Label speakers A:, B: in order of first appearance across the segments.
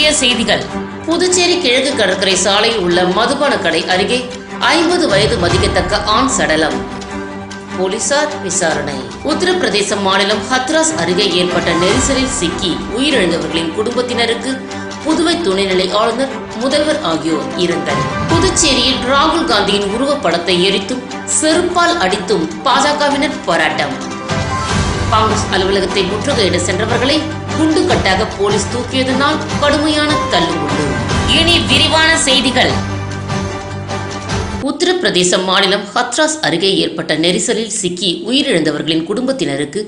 A: முக்கிய செய்திகள். புதுச்சேரி கிழக்கு கடற்கரை சாலையில் உள்ள மதுபான கடை அருகே ஐம்பது வயது மதிக்கத்தக்க ஆண் சடலம். போலீசார் விசாரணை. உத்தரப்பிரதேச மாநிலம் ஹத்ராஸ் அருகே ஏற்பட்ட நெரிசலில் சிக்கி உயிரிழந்தவர்களின் குடும்பத்தினருக்கு புதுவை துணைநிலை ஆளுநர் முதல்வர் ஆகியோர் இருந்தனர் புதுச்சேரியில் ராகுல் காந்தியின் உருவப்படத்தை எரித்தும் செருப்பால் அடித்தும் பாஜகவினர் போராட்டம். காங்கிரஸ் அலுவலகத்தை முற்றுகையிட சென்றவர்களை குண்டு கட்டாக போலீஸ் தூக்கியதனால் கடுமையான தள்ளுமுள்ளு. இனி விரிவான செய்திகள். உத்தரப்பிரதேச மாநிலம் ஹத்ராஸ் அருகே ஏற்பட்ட நெரிசலில் சிக்கி உயிரிழந்தவர்களின் குடும்பத்தினருக்கு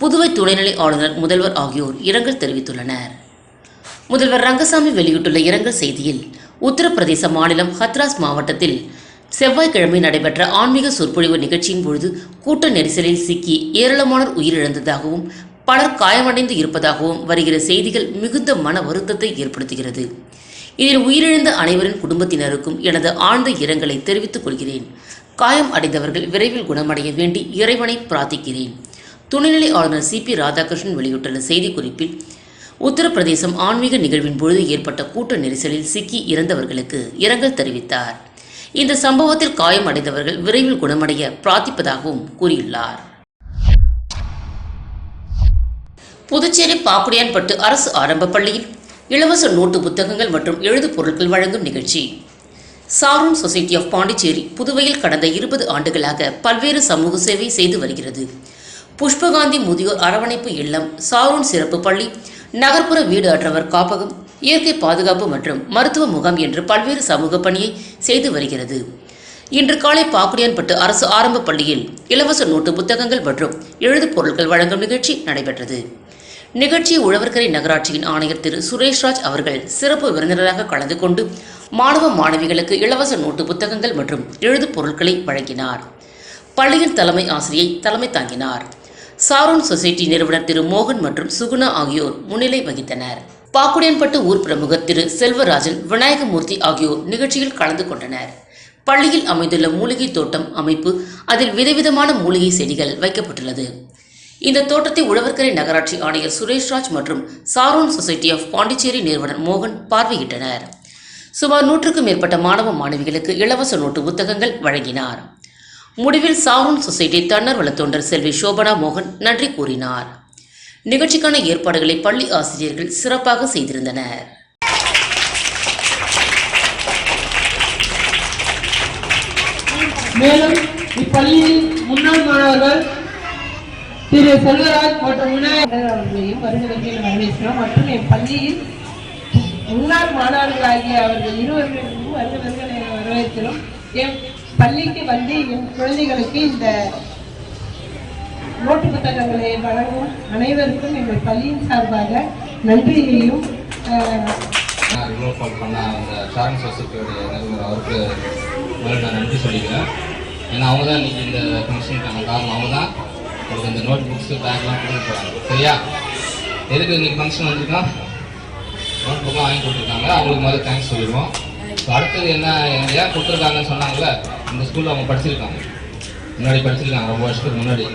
A: புதுவை துணைநிலை ஆளுநர் முதல்வர் ஆகியோர் இரங்கல் தெரிவித்துள்ளனர். முதல்வர் ரங்கசாமி வெளியிட்டுள்ள இரங்கல் செய்தியில் உத்தரப்பிரதேச மாநிலம் ஹத்ராஸ் மாவட்டத்தில் செவ்வாய்க்கிழமை நடைபெற்ற ஆன்மீக சொற்பொழிவு நிகழ்ச்சியின் பொழுது கூட்ட நெரிசலில் சிக்கி ஏராளமானோர் உயிரிழந்ததாகவும் பலர் காயமடைந்து இருப்பதாகவும் வருகிற செய்திகள் மிகுந்த மன வருத்தத்தை ஏற்படுத்துகிறது. இதில் உயிரிழந்த அனைவரின் குடும்பத்தினருக்கும் எனது ஆழ்ந்த இரங்கலை தெரிவித்துக் கொள்கிறேன். காயம் அடைந்தவர்கள் விரைவில் குணமடைய வேண்டி இறைவனை பிரார்த்திக்கிறேன். துணைநிலை ஆளுநர் சி. பி. ராதாகிருஷ்ணன் வெளியிட்டுள்ள செய்திக்குறிப்பில் உத்தரப்பிரதேசம் ஆன்மீக நிகழ்வின் பொழுது ஏற்பட்ட கூட்ட நெரிசலில் சிக்கி இறந்தவர்களுக்கு இரங்கல் தெரிவித்தார். இந்த சம்பவத்தில் காயம் அடைந்தவர்கள் விரைவில் குணமடைய பிரார்த்திப்பதாகவும் கூறியுள்ளார். புதுச்சேரி பாக்குடியான்பட்டு அரசு ஆரம்ப பள்ளியில் இலவச நோட்டு புத்தகங்கள் மற்றும் எழுது பொருட்கள் வழங்கும் நிகழ்ச்சி. சாரூன் சொசைட்டி ஆஃப் பாண்டிச்சேரி புதுவையில் கடந்த இருபது ஆண்டுகளாக பல்வேறு சமூக சேவை செய்து வருகிறது. புஷ்பகாந்தி முதியோர் அரவணைப்பு இல்லம் சாரூன் சிறப்பு பள்ளி நகர்ப்புற வீடு அற்றவர் காப்பகம் இயற்கை பாதுகாப்பு மற்றும் மருத்துவ முகாம் என்று பல்வேறு சமூக பணியை செய்து வருகிறது. இன்று காலை பாக்குடியான்பட்டு அரசு ஆரம்ப பள்ளியில் இலவச நோட்டு புத்தகங்கள் மற்றும் எழுது பொருட்கள் வழங்கும் நிகழ்ச்சி நடைபெற்றது. நிகழ்ச்சி உழவர்கரை நகராட்சியின் ஆணையர் திரு சுரேஷ்ராஜ் அவர்கள் சிறப்பு விருந்தினராக கலந்து கொண்டு மாணவ மாணவிகளுக்கு இலவச நோட்டு புத்தகங்கள் மற்றும் எழுது பொருட்களை வழங்கினார். பள்ளியின் தலைமை ஆசிரியை தலைமை தாங்கினார். சாரோன் சொசைட்டி நிறுவனர் திரு மோகன் மற்றும் சுகுணா ஆகியோர் முன்னிலை வகித்தனர். பாக்குடியன்பட்டு ஊர் பிரமுகர் திரு செல்வராஜன் விநாயகமூர்த்தி ஆகியோர் நிகழ்ச்சியில் கலந்து கொண்டனர். பள்ளியில் அமைந்துள்ள மூலிகை தோட்டம் அமைப்பு அதில் விதவிதமான மூலிகை செடிகள் வைக்கப்பட்டுள்ளது. இந்த தோட்டத்தை உழவர்கரை நகராட்சி ஆணையர் சுரேஷ்ராஜ் மற்றும் சாரோன் சொசைட்டி ஆஃப் பாண்டிச்சேரி நிறுவனர் மோகன் பார்வையிட்டனர். சுமார் நூற்றுக்கும் மேற்பட்ட மாணவ மாணவிகளுக்கு இலவச நோட்டு புத்தகங்கள் வழங்கினார். முடிவில் சாரோன் சொசைட்டி தன்னர்வள தொண்டர் செல்வி சோபனா மோகன் நன்றி கூறினார். நிகழ்ச்சிக்கான ஏற்பாடுகளை பள்ளி ஆசிரியர்கள் சிறப்பாக செய்திருந்தனர்.
B: மேலும் இப்பள்ளியின் முன்னாள் மாணவர்கள் திரு செல்வராஜ் மற்றும் விநாயகர் அவர்களையும் வருகிறவர்கள் வரவேற்கிறோம். மற்றும் என் பள்ளியில் முன்னாள் மாணவர்களாகிய அவர்கள் இருவர்களுக்கும் வருகிறவர்களை வரவேற்கிறோம். என் பள்ளிக்கு வந்து என் குழந்தைகளுக்கு இந்த நோட்டு புத்தகங்களை வழங்கும் அனைவருக்கும் எங்கள் பள்ளியின் சார்பாக நன்றியையும் அஹ்,
C: பண்ண அந்த சாரன் சொசைட்டியோடைய நிறுவனர் அவருக்கு முதல்ல நான் நன்றி சொல்லிக்கிறேன். ஏன்னா அவங்க தான் இன்றைக்கி இந்த ஃபங்க்ஷனுக்கான காரணம். அவங்க தான் உங்களுக்கு இந்த நோட் புக்ஸு பேக்லாம் கொடுக்க போகிறாங்க சரியா? எதுக்கு இன்னைக்கு ஃபங்க்ஷன் வந்திருக்கோம் நோட் புக்கெலாம் வாங்கி கொடுத்துருக்காங்க. அவங்களுக்கு முதல்ல தேங்க்ஸ் சொல்லிடுவோம். ஸோ அடுத்தது என்ன ஏன் கொடுத்துருக்காங்கன்னு சொன்னாங்களே இந்த ஸ்கூலில் அவங்க படிச்சிருக்காங்க. முன்னாடி படிச்சிருக்காங்க ரொம்ப வருஷத்துக்கு முன்னாடி.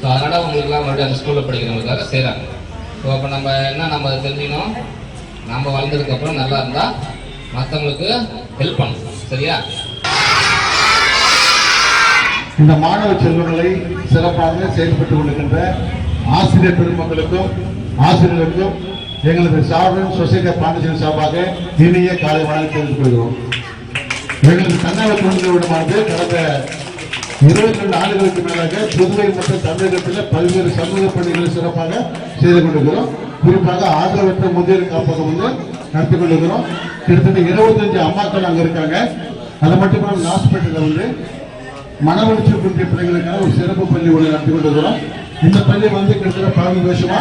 C: ஸோ அதனால் அவங்களுக்குலாம் மறுபடியும் அந்த ஸ்கூலில் படிக்கிறவங்களுக்காக செய்கிறாங்க ஸோ அப்போ நம்ம என்ன நம்ம தெரிஞ்சுக்கணும்? நம்ம வளர்ந்ததுக்கப்புறம் நல்லா இருந்தால் மற்றவங்களுக்கு ஹெல்ப் பண்ணணும். சரியா?
D: இந்த மாணவ செல்வங்களை சிறப்பாக செயல்பட்டுக் கொண்டிருக்கின்ற ஆசிரியர் பெருமக்களுக்கும் ஆசிரியர்களுக்கும் எங்களது சார்பன் சொசைட்டி பாண்டிச்சேரி சார்பாக இனிய காலை வணக்கம் தெரிவித்துக் கொள்கிறோம். எங்களது தன்னார்வ தொண்டு நிறுவனமானது கடந்த இருபத்தி ரெண்டு ஆண்டுகளுக்கு மேலாக புதுவை மற்றும் தமிழகத்தில் பல்வேறு சமூக பணிகளை சிறப்பாக செய்து கொண்டிருக்கிறோம். குறிப்பாக ஆதரவற்ற முதியோர் காப்பகம் வந்து நடத்தி கொண்டிருக்கிறோம். கிட்டத்தட்ட இருபத்தஞ்சு அம்மாக்கள் அங்கே இருக்காங்க. அது மட்டும் இல்லாமல் ஹாஸ்பிட்டலில் வந்து மனவளர்ச்சி குன்றிய பிள்ளைகளுக்கான ஒரு சிறப்பு பள்ளி ஒன்று நடத்தி கொண்டிருக்கிறோம். இந்த பள்ளி வந்து கிட்டத்தட்ட பதினஞ்சு வருஷமா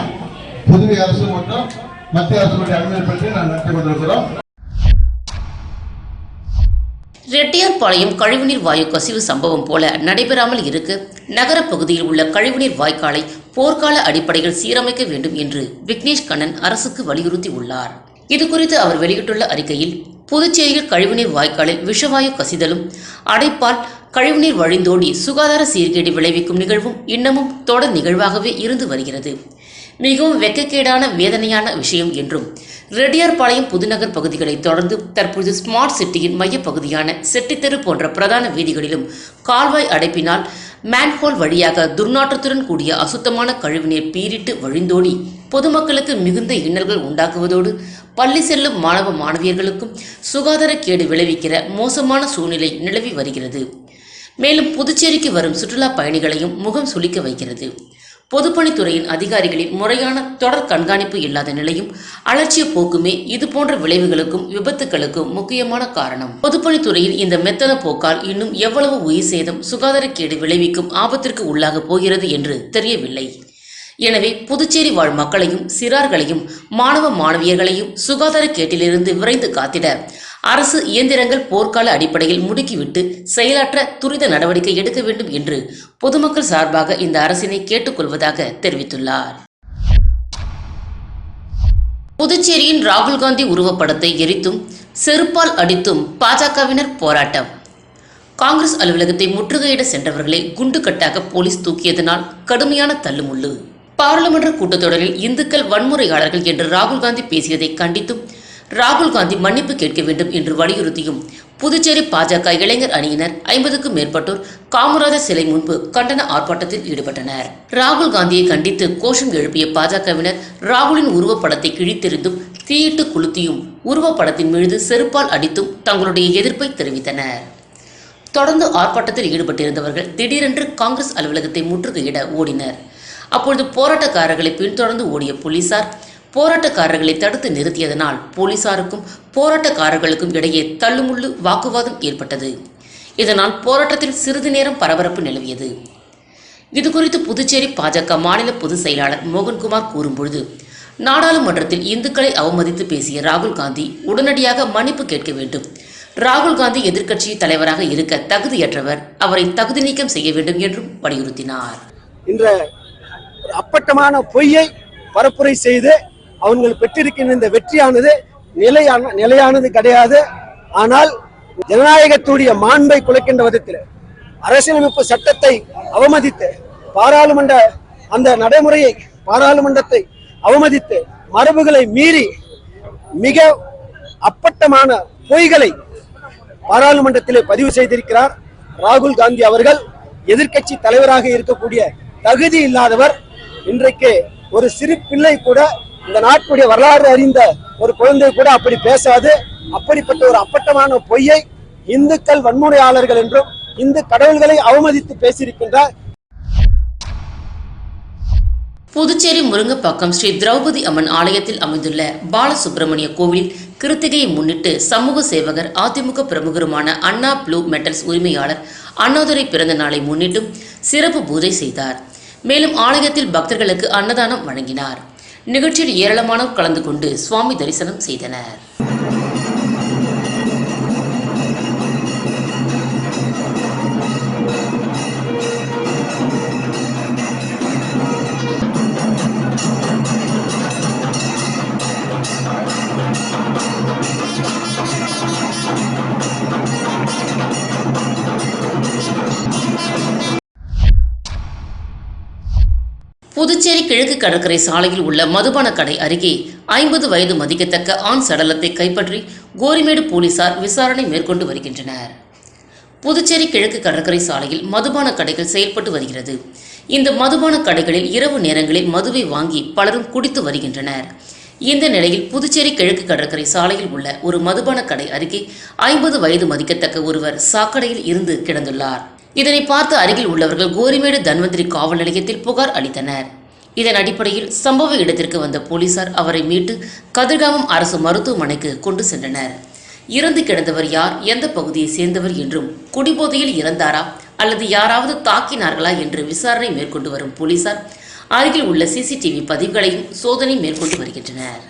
D: புதுவை அரசு மற்றும் மத்திய அரசுடைய அலுவலர் பள்ளி நான் நடத்தி கொண்டிருக்கிறோம்.
A: ரெட்டியார்பாளையம் கழிவுநீர் வாயு கசிவு சம்பவம் போல நடைபெறாமல் இருக்க. நகர பகுதியில் உள்ள கழிவுநீர் வாய்க்காலை போர்க்கால அடிப்படையில் சீரமைக்க வேண்டும் என்று விக்னேஷ் கண்ணன் அரசுக்கு வலியுறுத்தி உள்ளார். இதுகுறித்து அவர் வெளியிட்டுள்ள அறிக்கையில் புதுச்சேரியில் கழிவுநீர் வாய்க்காலில் விஷவாயு கசிதலும் அடைப்பால் கழிவுநீர் வழிந்தோடி சுகாதார சீர்கேடு விளைவிக்கும் நிகழ்வும் இன்னமும் தொடர் நிகழ்வாகவே இருந்து வருகிறது. மிகவும் வெக்கக்கேடான வேதனையான விஷயம் என்றும் ரெட்டியார்பாளையம் புதுநகர் பகுதிகளை தொடர்ந்து தற்போது ஸ்மார்ட் சிட்டியின் மையப்பகுதியான செட்டித்தெரு போன்ற பிரதான வீதிகளிலும் கால்வாய் அடைப்பினால் மேன்ஹோல் வழியாக துர்நாற்றத்துடன் கூடிய அசுத்தமான கழிவுநீர் பீரிட்டு வழிந்தோடி பொதுமக்களுக்கு மிகுந்த இன்னல்கள் உண்டாக்குவதோடு பள்ளி செல்லும் மாணவ மாணவியர்களுக்கும் சுகாதார கேடு விளைவிக்கிற மோசமான சூழ்நிலை நிலவி வருகிறது. மேலும் புதுச்சேரிக்கு வரும் சுற்றுலா பயணிகளையும் முகம் சுளிக்க வைக்கிறது. பொதுப்பணித்துறையின் அதிகாரிகளின் முறையான தொடர் கண்காணிப்பு இல்லாத நிலையும் அலட்சிய போக்குமே இது போன்ற விளைவுகளுக்கும் விபத்துகளுக்கும் முக்கியமான காரணம். பொதுப்பணித்துறையின் இந்த மெத்தன போக்கால் இன்னும் எவ்வளவு உயிர் சேதம் சுகாதாரக்கேடு விளைவிக்கும் ஆபத்திற்கு உள்ளாக போகிறது என்று தெரியவில்லை. எனவே புதுச்சேரி வாழ் மக்களையும் சிறார்களையும் மாணவ மாணவியர்களையும் சுகாதார கேட்டிலிருந்து விரைந்து காத்திட அரசு இயந்திரங்கள் போர்க்கால அடிப்படையில் முடுக்கிவிட்டு செயலாற்ற துரித நடவடிக்கை எடுக்க வேண்டும் என்று பொதுமக்கள் சார்பாக இந்த அரசினை கேட்டுக்கொள்வதாக தெரிவித்துள்ளார். புதுச்சேரியின் ராகுல் காந்தி உருவப்படத்தை எரித்தும் செருப்பால் அடித்தும் பாஜகவினர் போராட்டம். காங்கிரஸ் அலுவலகத்தை முற்றுகையிட சென்றவர்களை குண்டுக்கட்டாக போலீஸ் தூக்கியதனால் கடுமையான தள்ளுமுள்ளு. பாராளுமன்ற கூட்டத்தொடரில் இந்துக்கள் வன்முறையாளர்கள் என்று ராகுல் காந்தி பேசியதை கண்டித்தும் ராகுல் காந்தி மன்னிப்பு கேட்க வேண்டும் என்று வலியுறுத்தியும் புதுச்சேரி பாஜக இளைஞர் அணியினர் ஐம்பதுக்கும் மேற்பட்டோர் காமராஜர் சிலை முன்பு கண்டன ஆர்ப்பாட்டத்தில் ஈடுபட்டனர். ராகுல் காந்தியை கண்டித்து கோஷம் எழுப்பிய பாஜகவினர் ராகுலின் உருவப்படத்தை கிழித்தெறிந்தும் தீயிட்டு குளுத்தியும் உருவப்படத்தின் மீது செருப்பால் அடித்தும் தங்களுடைய எதிர்ப்பை தெரிவித்தனர். தொடர்ந்து ஆர்ப்பாட்டத்தில் ஈடுபட்டிருந்தவர்கள் திடீரென்று காங்கிரஸ் அலுவலகத்தை முற்றுகையிட ஓடினர். அப்பொழுது போராட்டக்காரர்களை பின்தொடர்ந்து ஓடிய போலீசார் போராட்டக்காரர்களை தடுத்து நிறுத்தியதனால் போலீசாருக்கும் போராட்டக்காரர்களுக்கும் இடையே தள்ளுமுள்ளு வாக்குவாதம் ஏற்பட்டது. இதனால் போராட்டத்தில் சிறிது நேரம் பரபரப்பு நிலவியது. இதுகுறித்து புதுச்சேரி பாஜக மாநில பொதுச் செயலாளர் மோகன்குமார் கூறும்பொழுது நாடாளுமன்றத்தில் இந்துக்களை அவமதித்து பேசிய ராகுல் காந்தி உடனடியாக மன்னிப்பு கேட்க வேண்டும். ராகுல் காந்தி எதிர்க்கட்சி தலைவராக இருக்க தகுதியற்றவர் அவரை தகுதி நீக்கம் செய்ய வேண்டும் என்றும் வலியுறுத்தினார்.
E: ஒரு அப்பட்டமான பொய்யை பரப்புரை செய்து அவங்கள் பெற்றிருக்கின்ற இந்த வெற்றியானது நிலையான நிலையானது கிடையாது. ஆனால் ஜனநாயகத்துடைய மாண்பை குலைக்கின்ற விதத்தில் அரசியலமைப்பு சட்டத்தை அவமதித்து பாராளுமன்ற அந்த நடைமுறையை பாராளுமன்றத்தை அவமதித்து மரபுகளை மீறி மிக அப்பட்டமான பொய்களை பாராளுமன்றத்திலே பதிவு செய்திருக்கிறார். ராகுல் காந்தி அவர்கள் எதிர்க்கட்சி தலைவராக இருக்கக்கூடிய தகுதி இல்லாதவர் இன்றைக்கு ஒரு சிறு பிள்ளை கூட இந்த நாட்டுடைய வரலாறு அறிந்த ஒரு குழந்தை கூட அப்படி பேசாது. அப்படிப்பட்ட ஒரு அப்பட்டமான பொய்யை இந்துக்கள் வன்முறையாளர்கள் என்றும் இந்து கடவுள்களை அவமதித்து பேசியிருக்கின்றார்.
A: புதுச்சேரி முருங்கப்பாக்கம் ஸ்ரீ திரௌபதி அம்மன் ஆலயத்தில் அமைந்துள்ள பாலசுப்பிரமணிய கோவிலில் கிருத்திகையை முன்னிட்டு சமூக சேவகர் அதிமுக பிரமுகருமான அண்ணா ப்ளூ மெட்டல்ஸ் உரிமையாளர் அண்ணாதுரை பிறந்த நாளை முன்னிட்டும் சிறப்பு பூஜை செய்தார். மேலும் ஆலயத்தில் பக்தர்களுக்கு அன்னதானம் வழங்கினார். நிகழ்ச்சியில் ஏராளமானோர் கலந்து கொண்டு சுவாமி தரிசனம் செய்தனர். கிழக்கு கடற்கரை சாலையில் உள்ள மதுபான கடை அருகே ஐம்பது வயது மதிக்கத்தக்க ஆண் சடலத்தை கைப்பற்றி கோரிமேடு போலீசார் விசாரணை மேற்கொண்டு வருகின்றனர். புதுச்சேரி கிழக்கு கடற்கரை சாலையில் மதுபான கடைகள் செயல்பட்டு வருகிறது. இந்த மதுபான கடைகளில் இரவு நேரங்களில் மதுவை வாங்கி பலரும் குடித்து வருகின்றனர். இந்த நிலையில் புதுச்சேரி கிழக்கு கடற்கரை சாலையில் உள்ள ஒரு மதுபான கடை அருகே ஐம்பது வயது மதிக்கத்தக்க ஒருவர் சாக்கடையில் இருந்து கிடந்துள்ளார். இதனை பார்த்து அருகில் உள்ளவர்கள் கோரிமேடு தன்வந்திரி காவல் நிலையத்தில் புகார் அளித்தனர். இதன் அடிப்படையில் சம்பவ இடத்திற்கு வந்த போலீசார் அவரை மீட்டு கதிர்காமம் அரசு மருத்துவமனைக்கு கொண்டு சென்றனர். இறந்து கிடந்தவர் யார் எந்த பகுதியை சேர்ந்தவர் என்றும் குடிபோதையில் இறந்தாரா அல்லது யாராவது தாக்கினார்களா என்று விசாரணை மேற்கொண்டு வரும் போலீசார் அருகில் உள்ள சிசிடிவி பதிவுகளையும் சோதனை மேற்கொண்டு வருகின்றனர்.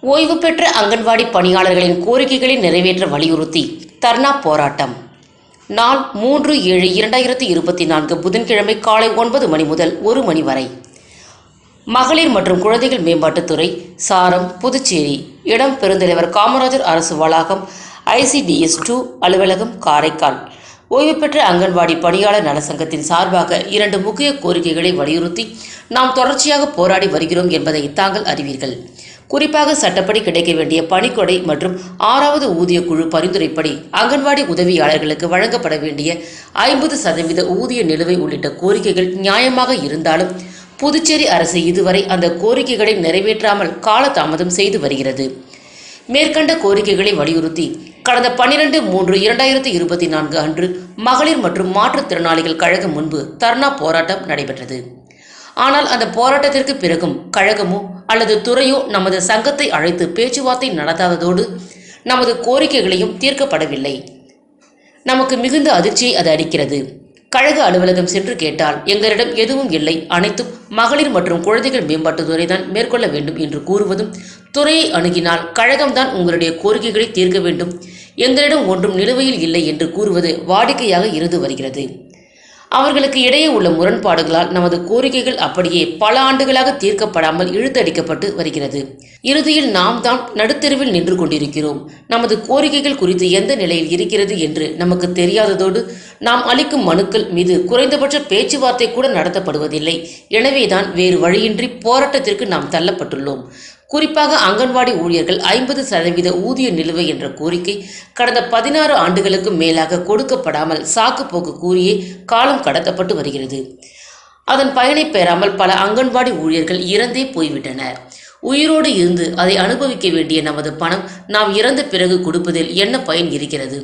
A: ஓய்வு பெற்ற அங்கன்வாடி பணியாளர்களின் கோரிக்கைகளை நிறைவேற்ற வலியுறுத்தி தர்ணா போராட்டம். நாள் மூன்று ஏழு இரண்டாயிரத்தி இருபத்தி நான்கு புதன்கிழமை காலை ஒன்பது மணி முதல் ஒரு மணி வரை. மகளிர் மற்றும் குழந்தைகள் மேம்பாட்டுத்துறை சாரம் புதுச்சேரி இடம் பெருந்தலைவர் காமராஜர் அரசு வளாகம் ஐசிடிஎஸ் டூ அலுவலகம் காரைக்கால். ஓய்வு பெற்ற அங்கன்வாடி பணியாளர் நலசங்கத்தின் சார்பாக இரண்டு முக்கிய கோரிக்கைகளை வலியுறுத்தி நாம் தொடர்ச்சியாக போராடி வருகிறோம் என்பதை தாங்கள் அறிவீர்கள். குறிப்பாக சட்டப்படி கிடைக்க வேண்டிய பணிக்கொடை மற்றும் ஆறாவது ஊதிய குழு பரிந்துரைப்படி அங்கன்வாடி உதவியாளர்களுக்கு வழங்கப்பட வேண்டிய ஐம்பது சதவீத ஊதிய நிலுவை உள்ளிட்ட கோரிக்கைகள் நியாயமாக இருந்தாலும் புதுச்சேரி அரசு இதுவரை அந்த கோரிக்கைகளை நிறைவேற்றாமல் காலதாமதம் செய்து வருகிறது. மேற்கண்ட கோரிக்கைகளை வலியுறுத்தி கடந்த பன்னிரண்டு மூன்று இரண்டாயிரத்தி இருபத்தி நான்கு அன்று மகளிர் மற்றும் மாற்றுத்திறனாளிகள் கழகம் முன்பு தர்ணா போராட்டம் நடைபெற்றது. ஆனால் அந்த போராட்டத்திற்கு பிறகும் கழகமோ அல்லது துறையோ நமது சங்கத்தை அழைத்து பேச்சுவார்த்தை நடத்தாததோடு நமது கோரிக்கைகளையும் தீர்க்கப்படவில்லை. நமக்கு மிகுந்த அதிர்ச்சியை அது அளிக்கிறது. கழக அலுவலகம் சென்று கேட்டால் எங்களிடம் எதுவும் இல்லை. அனைத்தும் மகளிர் மற்றும் குழந்தைகள் மேம்பாட்டுத்துறை தான் மேற்கொள்ள வேண்டும் என்று கூறுவதும் துறையை அணுகினால் கழகம்தான் உங்களுடைய கோரிக்கைகளை தீர்க்க வேண்டும். எங்களிடம் ஒன்றும் நிலுவையில் இல்லை என்று கூறுவது வாடிக்கையாக இருந்து வருகிறது. அவர்களுக்கு இடையே உள்ள முரண்பாடுகளால் நமது கோரிக்கைகள் அப்படியே பல ஆண்டுகளாக தீர்க்கப்படாமல் இழுத்தடிக்கப்பட்டு வருகிறது. இறுதியில் நாம் தான் நடுத்தெருவில் நின்று கொண்டிருக்கிறோம். நமது கோரிக்கைகள் குறித்து எந்த நிலையில் இருக்கிறது என்று நமக்கு தெரியாததோடு நாம் அளிக்கும் மனுக்கள் மீது குறைந்தபட்ச பேச்சுவார்த்தை கூட நடத்தப்படுவதில்லை. எனவேதான் வேறு வழியின்றி போராட்டத்திற்கு நாம் தள்ளப்பட்டுள்ளோம். குறிப்பாக அங்கன்வாடி ஊழியர்கள் ஐம்பது சதவீத ஊதிய நிலுவை என்ற கோரிக்கை கடந்த பதினாறு ஆண்டுகளுக்கு மேலாக கொடுக்கப்படாமல் சாக்கு போக்கு கூறியே காலம் கடத்தப்பட்டு வருகிறது. அதன் பயனை பெறாமல் பல அங்கன்வாடி ஊழியர்கள் இறந்தே போய்விட்டனர். உயிரோடு இருந்து அதை அனுபவிக்க வேண்டிய நமது பணம் நாம் இறந்த பிறகு கொடுப்பதில் என்ன பயன் இருக்கிறது?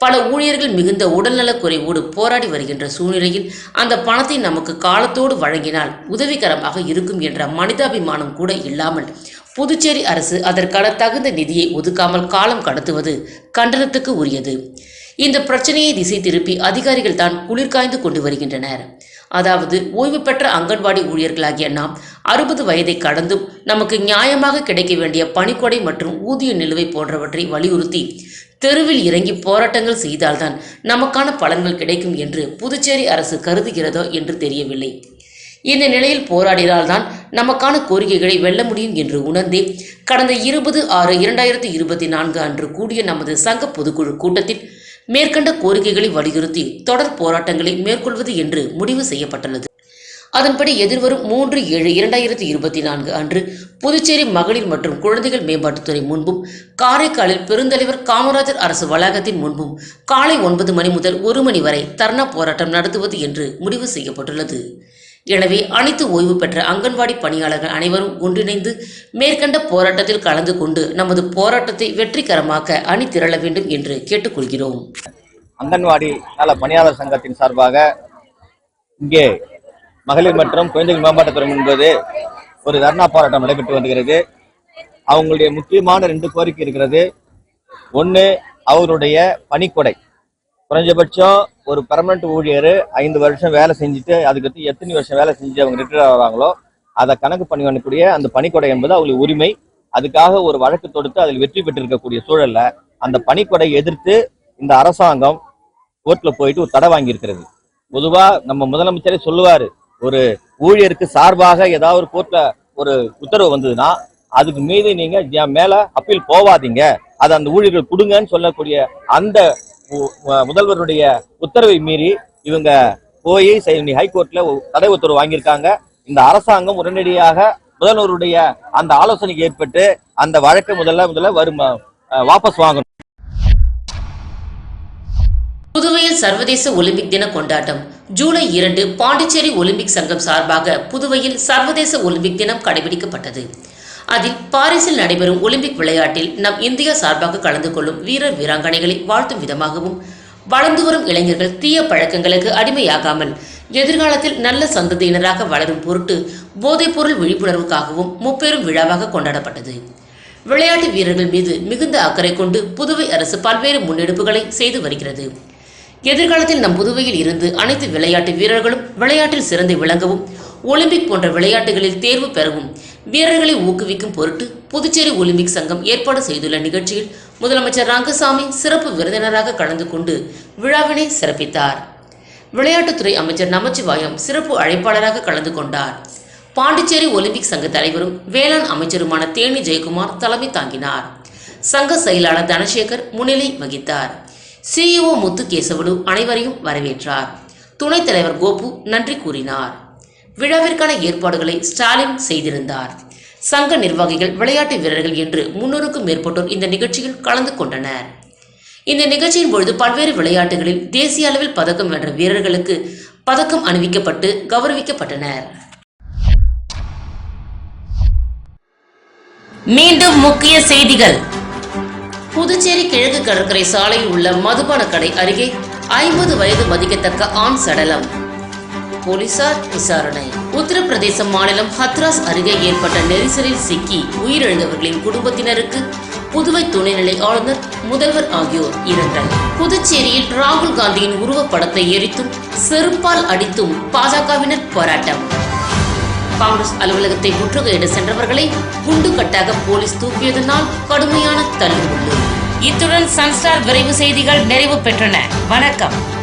A: பல ஊழியர்கள் மிகுந்த உடல்நலக் குறைவோடு போராடி வருகின்ற சூழ்நிலையில் அந்த பணத்தை நமக்கு காலத்தோடு வழங்கினால் உதவிகரமாக இருக்கும் என்ற மனிதாபிமானம் கூட இல்லாமல் புதுச்சேரி அரசு அதற்கான தகுந்த நிதியை ஒதுக்காமல் காலம் கடத்துவது கண்டனத்துக்கு உரியது. இந்த பிரச்சனையை திசை திருப்பி அதிகாரிகள் தான் குளிர்காய்ந்து கொண்டு வருகின்றனர். அதாவது ஓய்வு பெற்ற அங்கன்வாடி ஊழியர்களாகிய நாம் அறுபது வயதை கடந்தும் நமக்கு நியாயமாக கிடைக்க வேண்டிய பணிக்கொடை மற்றும் ஊதிய நிலுவை போன்றவற்றை வலியுறுத்தி தெருவில் இறங்கி போராட்டங்கள் செய்தால்தான் நமக்கான பலன்கள் கிடைக்கும் என்று புதுச்சேரி அரசு கருதுகிறதோ என்று தெரியவில்லை. இந்த நிலையில் போராடினால்தான் நமக்கான கோரிக்கைகளை வெல்ல முடியும் என்று உணர்ந்தே கடந்த இருபது ஆறு இரண்டாயிரத்தி இருபத்தி நான்கு அன்று கூடிய நமது சங்க பொதுக்குழு கூட்டத்தில் மேற்கண்ட கோரிக்கைகளை வலியுறுத்தி தொடர் போராட்டங்களை மேற்கொள்வது என்று முடிவு செய்யப்பட்டுள்ளது. அதன்படி எதிர்வரும் மூன்று ஏழு இரண்டாயிரத்தி இருபத்தி நான்கு அன்று புதுச்சேரி மகளிர் மற்றும் குழந்தைகள் மேம்பாட்டுத்துறை முன்பும் காரைக்காலில் பெருந்தலைவர் காமராஜர் அரசு வளாகத்தின் முன்பும் காலை ஒன்பது மணி முதல் ஒரு மணி வரை தர்ணா போராட்டம் நடத்துவது என்று முடிவு செய்யப்பட்டுள்ளது. எனவே அனைத்து ஓய்வு பெற்ற அங்கன்வாடி பணியாளர்கள் அனைவரும் ஒன்றிணைந்து மேற்கண்ட போராட்டத்தில் கலந்து கொண்டு நமது போராட்டத்தை வெற்றிகரமாக்க அணி திரள வேண்டும் என்று கேட்டுக்கொள்கிறோம்.
F: அங்கன்வாடி நல பணியாளர் சங்கத்தின் சார்பாக இங்கே மகளிர் மற்றும் குழந்தைகள் மேம்பாட்டுத்துறை என்பது ஒரு தர்ணா போராட்டம் நடைபெற்று வருகிறது. அவங்களுடைய முக்கியமான ரெண்டு கோரிக்கை இருக்கிறது. ஒன்று அவருடைய பணிக்கொடை. குறைஞ்சபட்சம் ஒரு பெர்மனன்ட் ஊழியர் ஐந்து வருஷம் வேலை செஞ்சுட்டு அதுக்கடுத்து எத்தனை வருஷம் வேலை செஞ்சு அவங்க ரிட்டையர் ஆகிறாங்களோ அதை கணக்கு பண்ணி பண்ணக்கூடிய அந்த பணிக்கொடை என்பது அவங்களுக்கு உரிமை. அதுக்காக ஒரு வழக்கு தொடுத்து அதில் வெற்றி பெற்றிருக்கக்கூடிய சூழல்ல அந்த பணிக்கொடை எதிர்த்து இந்த அரசாங்கம் கோர்ட்ல போயிட்டு ஒரு தடை வாங்கியிருக்கிறது. பொதுவா நம்ம முதலமைச்சரே சொல்லுவாரு ஒரு ஊழியருக்கு சார்பாக ஏதாவது ஒரு கோர்ட்ல ஒரு உத்தரவு வந்ததுன்னா அதுக்கு மீது நீங்க என் மேல அப்பீல் போவாதீங்க. அதை அந்த ஊழியர்கள் கொடுங்கன்னு சொல்லக்கூடிய அந்த முதல்வருடைய உத்தரவை மீறி இவங்க போய் ஹைகோர்ட்ல தடை உத்தரவு வாங்கியிருக்காங்க. இந்த அரசாங்கம் உடனடியாக முதல்வருடைய அந்த ஆலோசனைக்கு ஏற்பட்டு அந்த வழக்கை முதல்ல முதல்ல வரும் அஹ், வாபஸ் வாங்கணும்.
A: புதுவையில் சர்வதேச ஒலிம்பிக் தின கொண்டாட்டம். ஜூலை இரண்டு பாண்டிச்சேரி ஒலிம்பிக் சங்கம் சார்பாக புதுவையில் சர்வதேச ஒலிம்பிக் தினம் கடைபிடிக்கப்பட்டது. அதில் பாரிஸில் நடைபெறும் ஒலிம்பிக் விளையாட்டில் நம் இந்தியா சார்பாக கலந்து கொள்ளும் வீரர் வீராங்கனைகளை வாழ்த்தும் விதமாகவும் வளர்ந்து வரும் இளைஞர்கள் தீய பழக்கங்களுக்கு அடிமையாகாமல் எதிர்காலத்தில் நல்ல சந்ததியினராக வளரும் பொருட்டு போதைப்பொருள் விழிப்புணர்வுக்காகவும் முப்பெரும் விழாவாக கொண்டாடப்பட்டது. விளையாட்டு வீரர்கள் மீது மிகுந்த அக்கறை கொண்டு புதுவை அரசு பல்வேறு முன்னெடுப்புகளை செய்து வருகிறது. எதிர்காலத்தில் நம் புதுவையில் இருந்து அனைத்து விளையாட்டு வீரர்களும் விளையாட்டில் சிறந்து விளங்கவும் ஒலிம்பிக் போன்ற விளையாட்டுகளில் தேர்வு பெறவும் வீரர்களை ஊக்குவிக்கும் பொருட்டு புதுச்சேரி ஒலிம்பிக் சங்கம் ஏற்பாடு செய்துள்ள நிகழ்ச்சியில் முதலமைச்சர் ரங்கசாமி சிறப்பு விருந்தினராக கலந்து கொண்டு விழாவினை சிறப்பித்தார். விளையாட்டுத்துறை அமைச்சர் நமச்சிவாயம் சிறப்பு அழைப்பாளராக கலந்து கொண்டார். பாண்டிச்சேரி ஒலிம்பிக் சங்க தலைவரும் வேளாண் அமைச்சருமான தேனி ஜெயக்குமார் தலைமை தாங்கினார். சங்க செயலாளர் தனசேகர் முன்னிலை வகித்தார். சிஇஓ முத்துகேசவலு அனைவரையும் வரவேற்றார். துணைத் தலைவர் கோபு நன்றி கூறினார். விழாவிற்கான ஏற்பாடுகளை ஸ்டாலின் செய்திருந்தார். சங்க நிர்வாகிகள் விளையாட்டு வீரர்கள் என்று முன்னூறுக்கும் மேற்பட்டோர் இந்த நிகழ்ச்சியில் கலந்து கொண்டனர். இந்த நிகழ்ச்சியின் பொழுது பல்வேறு விளையாட்டுகளில் தேசிய அளவில் பதக்கம் வென்ற வீரர்களுக்கு பதக்கம் அணிவிக்கப்பட்டு கௌரவிக்கப்பட்டனர். மீண்டும் முக்கிய செய்திகள். புதுச்சேரி கிழக்கு கடற்கரை சாலையில் உள்ள மதுபான கடை அருகே ஐம்பது வயது மதிக்கத்தக்க ஆண் சடலம். போலீசார் விசாரணை. உத்தரப்பிரதேச மாநிலம் ஹத்ராஸ் அருகே ஏற்பட்ட நெரிசலில் சிக்கி உயிரிழந்தவர்களின் குடும்பத்தினருக்கு புதுவை துணைநிலை ஆளுநர் முதல்வர் ஆகியோர் இரங்கல். புதுச்சேரியில் ராகுல் காந்தியின் உருவப்படத்தை எரித்தும் செருப்பால் அடித்தும் பாஜகவினர் போராட்டம். காங்கிரஸ் அலுவலகத்தை முற்றுகையிட சென்றவர்களை குண்டுகட்டாக போலீஸ் தூக்கியதனால் கடுமையான தள்ளுமுள்ளு. இத்துடன் சன்ஸ்டார் விரைவு செய்திகள் நிறைவு பெற்றன. வணக்கம்.